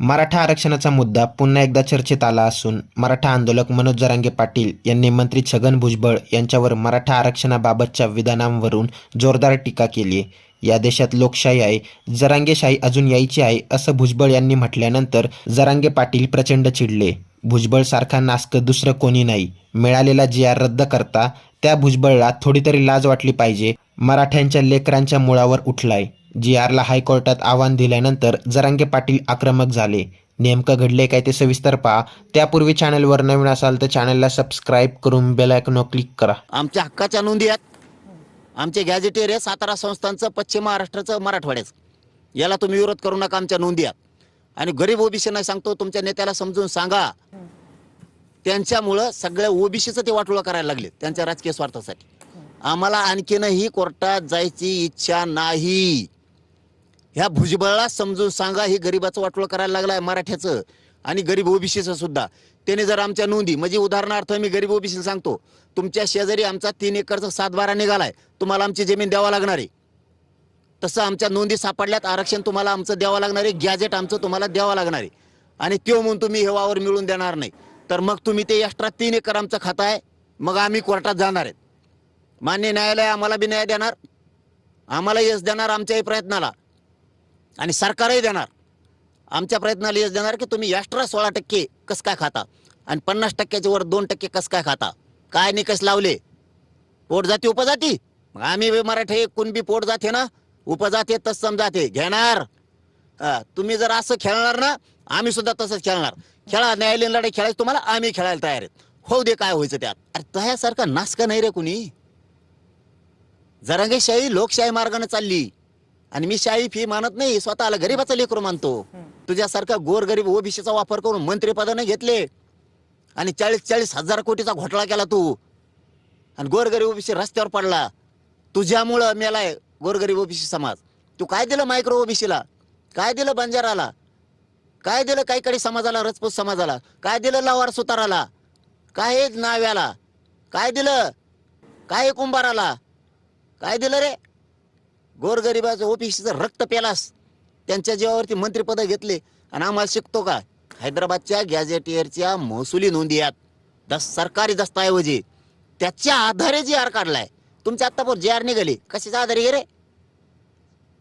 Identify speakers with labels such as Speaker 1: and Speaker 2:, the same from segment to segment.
Speaker 1: मराठा आरक्षणाचा मुद्दा पुन्हा एकदा चर्चेत आला असून मराठा आंदोलक मनोज जरांगे पाटील यांनी मंत्री छगन भुजबळ यांच्यावर मराठा आरक्षणाबाबतच्या विधानांवरून जोरदार टीका केली या देशात लोकशाही आहे जरांगेशाही अजून यायची आहे असं भुजबळ यांनी म्हटल्यानंतर जरांगे पाटील प्रचंड चिडले. भुजबळ सारखा नास्क दुसरं कोणी नाही. मिळालेला जी आर रद्द करता त्या भुजबळला थोडी तरी लाज वाटली पाहिजे. मराठ्यांच्या लेकरांच्या मुळावर उठलाय. जी आरला हायकोर्टात आव्हान दिल्यानंतर जरांगे पाटील आक्रमक झाले. नेमकं घडले काय ते सविस्तर पहा. त्यापूर्वी चॅनलवर नवीन असाल तर चॅनलला सबस्क्राईब करून बेल आयकॉन क्लिक करा.
Speaker 2: आमच्या हक्काच्या नोंदी आहेत. आमचे गॅजेटेर आहे सातारा संस्थांचं पश्चिम महाराष्ट्राचं मराठवाड्याचं. याला तुम्ही विरोध करू नका आमच्या नोंदी आहेत. आणि गरीब ओबीसींना सांगतो तुमच्या नेत्याला समजून सांगा. त्यांच्यामुळं सगळ्या ओबीसीचं ते वाटोळं करायला लागले त्यांच्या राजकीय स्वार्थासाठी. आम्हाला आणखीनही कोर्टात जायची इच्छा नाही. ह्या भुजबळला समजून सांगा हे गरीबाचं वाटोळ करायला लागलाय मराठ्याचं. आणि गरीब ओबीसीचं सुद्धा. त्याने जर आमच्या नोंदी म्हणजे उदाहरणार्थ मी गरीब ओबीसी सांगतो तुमच्या शेजारी आमचा तीन एकरचा सातबारा निघालाय तुम्हाला आमची जमीन द्यावा लागणार आहे. तसं आमच्या नोंदी सापडल्यात आरक्षण तुम्हाला आमचं द्यावं लागणार आहे गॅजेट आमचं तुम्हाला द्यावं लागणार आहे. आणि त्यो म्हणून तुम्ही हे वावर मिळून देणार नाही. तर मग तुम्ही ते एक्स्ट्रा तीन एकर आमचं खातं आहे मग आम्ही कोर्टात जाणार आहेत. मान्य न्यायालय आम्हाला बी न्याय देणार. आम्हाला यश देणार आमच्याही प्रयत्नाला. आणि सरकारही देणार. आमच्या प्रयत्नाला यश देणार की तुम्ही एक्स्ट्रा सोळा टक्के कस काय खाता? आणि पन्नास टक्क्याच्या वर दोन टक्के कस काय खाता? काय निकष लावले? पोट जाती उपजाती? आम्ही मराठे मराठी कुणबी पोट जाते ना? उपजाते तस समजाते. घेणार. तुम्ही जर असं खेळणार ना आम्ही सुद्धा तसंच खेळणार. खेळा न्यायालयीन लढाई खेळायची तुम्हाला आम्ही खेळायला तयार आहेत. होऊ दे काय व्हायचं त्यात. अरे तह्यासारखा नासका नाही रे कुणी. जरांगेशाही लोकशाही मार्गाने चालली. आणि मी शाही फी मानत नाही स्वतःला गरीबाचा लेकरू मानतो. तुझ्यासारखा गोरगरीब ओबीसीचा वापर करून मंत्रीपदाने घेतले आणि चाळीस चाळीस हजार कोटीचा घोटाळा केला तू. आणि गोरगरीब ओबीसी रस्त्यावर पडला. तुझ्यामुळं मेलाय गोरगरीब ओबीसी समाज. तू काय दिलं मायक्रो ओबीसीला? काय दिलं बंजाराला? काय दिलं काही समाजाला रजपूत समाजाला? काय दिलं लवार सुताराला? काय नाव्याला? काय दिलं? काय कुंभाराला काय दिलं रे? गोरगरिबाचं ओबीसीचं रक्त पेलास त्यांच्या जीवावरती मंत्रिपद घेतले. आणि आम्हाला शिकतो का? हैदराबादच्या गॅझेटियरच्या महसुली नोंदी आहेत दस सरकारी दस्तऐवजी. त्याच्या आधारे जी आर काढलाय. तुमच्या आत्तापूर जे आर निघाली. कशाच्या आधारे गे रे?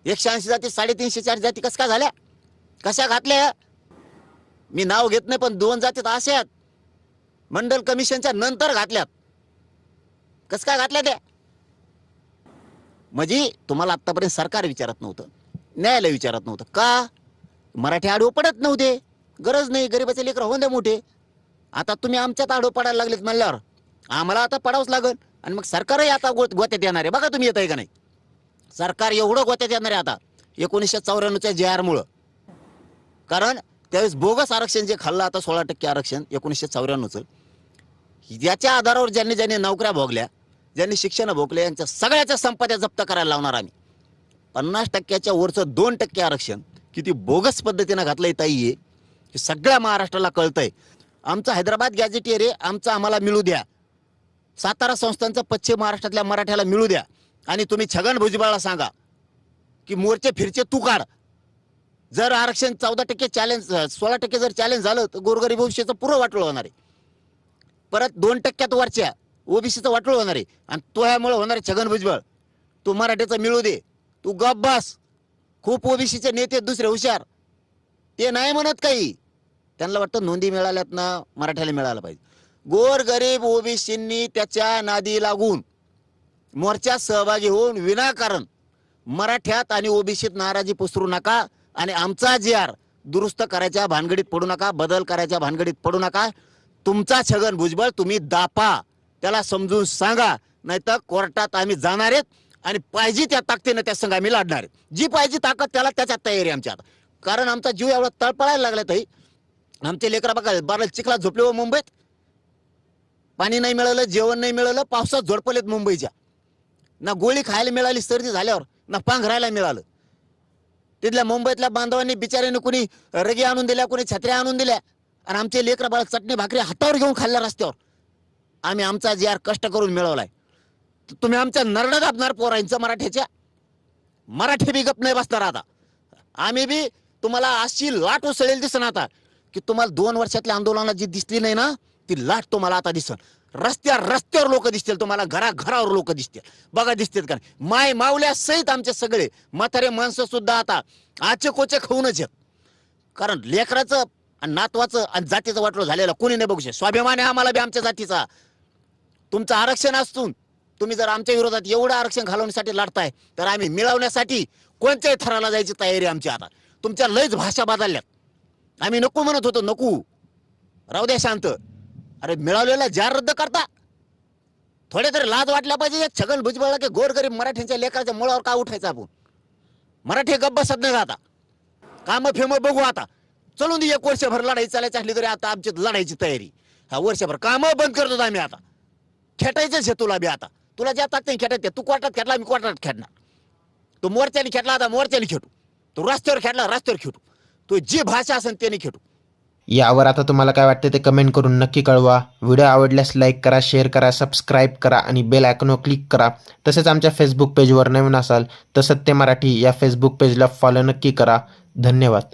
Speaker 2: एकशे ऐंशी जाती साडेतीनशे चार जाती कस काय झाल्या? कशा घातल्या? मी नाव घेत नाही पण दोन जातीत अशा आहेत. मंडल कमिशनच्या नंतर घातल्यात. कस काय घातल्या त्या? म्हणजे तुम्हाला आतापर्यंत सरकार विचारत नव्हतं न्यायालय विचारत नव्हतं. का? मराठी आडवं पडत नव्हते. गरज नाही गरीबाचे लेकर होऊन द्या मोठे. आता तुम्ही आमच्यात आडवं पडायला लागलेत म्हणल्यावर आम्हाला आता पडावंच लागल. आणि मग सरकारही आता गो गोत्यात येणार आहे. बघा तुम्ही येत आहे का नाही. सरकार एवढं गोत्यात येणार आहे आता. एकोणीसशे चौऱ्याण्णवच्या जे आरमुळं. कारण त्यावेळेस बोगस आरक्षण जे खाल्लं आता सोळा टक्के आरक्षण एकोणीसशे चौऱ्याण्णवचं. याच्या आधारावर ज्यांनी ज्यांनी नोकऱ्या भोगल्या ज्यांनी शिक्षण भोगले यांच्या सगळ्याच्या संपत्या जप्त करायला लावणार आम्ही. पन्नास टक्क्याच्या वरचं दोन टक्के आरक्षण किती बोगस पद्धतीनं घातलंय ताई आहे हे सगळ्या महाराष्ट्राला कळतंय. आमचं हैदराबाद गॅजेटियर आहे आमचं आम्हाला मिळू द्या. सातारा संस्थांचं पश्चिम महाराष्ट्रातल्या मराठ्याला मिळू द्या. आणि तुम्ही छगन भुजबळला सांगा की मोर्चे फिरचे तू काढ. जर आरक्षण चौदा टक्के चॅलेंज सोळा टक्के जर चॅलेंज झालं तर गोरगरीब भविष्याचं पुरं वाटलं होणार आहे. परत दोन टक्क्यात वरच्या ओबीसीचं वाटोळ होणार आहे. आणि तो ह्यामुळे होणार आहे छगन भुजबळ. तू मराठ्याचा मिळू दे. तू गप बस. खूप ओबीसीचे नेते दुसरे हुशार. ते नाही म्हणत काही. त्यांना वाटतं नोंदी मिळाल्यात ना मराठ्याला मिळायला पाहिजे. गोर गरीब ओबीसींनी त्याच्या नादी लागून मोर्चात सहभागी होऊन विनाकारण मराठ्यात आणि ओबीसीत नाराजी पसरू नका आणि आमचा जे आर दुरुस्त करायच्या भानगडीत पडू नका बदल करायच्या भानगडीत पडू नका. तुमचा छगन भुजबळ तुम्ही दापा. त्याला समजून सांगा नाहीतर कोर्टात आम्ही जाणार आहेत आणि पाहिजे त्या ताकदीनं त्या संघ आम्ही लढणार आहेत. जी पाहिजे ताकद त्याला त्याच्यात तयारी आमच्यात. आमच्या कारण आमचा जीव एवढा तळपळायला लागला ताई आमचे लेकरा बघा बारा चिखला झोपले व मुंबईत. पाणी नाही मिळालं जेवण नाही मिळालं पावसात झोडपलेत मुंबईच्या. ना गोळी खायला मिळाली सर्दी झाल्यावर ना पांघरायला मिळालं. तिथल्या मुंबईतल्या बांधवांनी बिचाऱ्याने कुणी रगी आणून दिल्या कुणी छत्र्या आणून दिल्या. आणि आमचे लेकरं बाळा चटणी भाकरी हातावर घेऊन खाल्ल्या रस्त्यावर. आम्ही आमचा जे यार कष्ट करून मिळवलाय. तर तुम्ही आमच्या नरड दाबणार पोरांचं मराठ्याच्या मराठी बी गप नाही बसणार आता. आम्ही बी तुम्हाला अशी लाट उसळेल दिसन आता की तुम्हाला दोन वर्षातल्या आंदोलनात जी दिसली नाही ना ती लाट तुम्हाला आता दिसन. रस्त्यावर रस्त्यावर लोक दिसतील तुम्हाला घरा घरावर लोक दिसतील. बघा दिसतील का नाही? माय मावल्या सहित आमचे सगळे म्हातारे माणसं सुद्धा आता आचे कोचे खाऊनच आहेत. कारण लेकराचं आणि नातवाचं आणि जातीचं वाटलं झालेलं कोणी नाही बघू शकत. स्वाभिमान आहे आम्हाला बी आमच्या जातीचा. तुमचं आरक्षण असून तुम्ही जर आमच्या विरोधात एवढं आरक्षण घालवण्यासाठी लढताय तर आम्ही मिळवण्यासाठी कोणत्याही थराला जायची तयारी आमची आता. तुमच्या लयच भाषा बदलल्यात. आम्ही नको म्हणत होतो नको. राहू द्या शांत. अरे मिळवलेला जार रद्द करता. थोडे तरी लाज वाटल्या पाहिजे. छगन भुजबळला की गोरगरीब मराठ्यांच्या लेकराच्या मुळावर का उठायचं आपण? मराठी गप्प बसत नाही आता. कामं फेमं बघू आता. चलून दे एक वर्षभर लढाई चालायची असली तरी आता आमची लढायची तयारी. हा वर्षभर कामं बंद करतो आम्ही आता. खेटायचंच हे तुला बी आता. तुला ज्या ताकद खेटायचं तू कोर्टात खेटला मी कोर्टात खेळणार तू मोर्चाने खेटला आता मोर्चाने खेटू. तू रस्त्यावर खेळला रस्त्यावर खेटू. तू जी भाषा असेल त्याने खेटू.
Speaker 1: यावर आता तुम्हाला काय वाटते ते कमेंट करून नक्की कळवा. व्हिडिओ आवडल्यास लाईक करा शेअर करा सबस्क्राईब करा आणि बेल आयकॉनवर क्लिक करा. तसेच आमच्या फेसबुक पेजवर नवीन असाल तर सत्य मराठी या फेसबुक पेजला फॉलो नक्की करा. धन्यवाद.